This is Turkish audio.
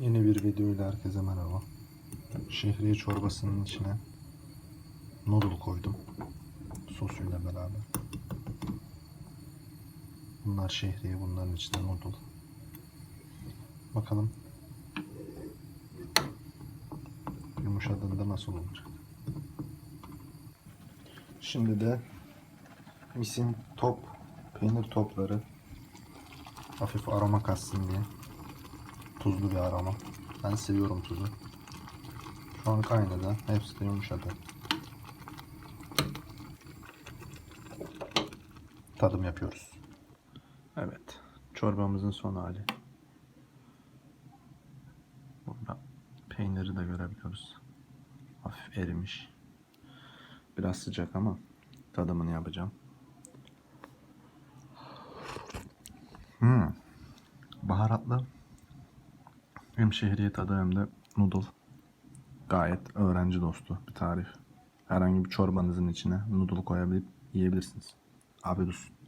Yeni bir video ile herkese merhaba. Şehriye çorbasının içine noodle koydum. Sosuyla beraber. Bunlar şehriye, bunların içinde noodle. Bakalım yumuşadığında nasıl olacak. Şimdi de misin top, peynir topları hafif aroma katsın diye tuzlu bir aroma. Ben seviyorum tuzu. Şu an kaynadı. Hepsi de yumuşadı. Tadım yapıyoruz. Evet. Çorbamızın son hali. Burada peyniri de görebiliyoruz. Hafif erimiş. Biraz sıcak ama tadımını yapacağım. Hmm. Baharatlı. Hem şehriye tadı hem de noodle. Gayet öğrenci dostu bir tarif. Herhangi bir çorbanızın içine noodle koyabilip yiyebilirsiniz. Afiyet olsun.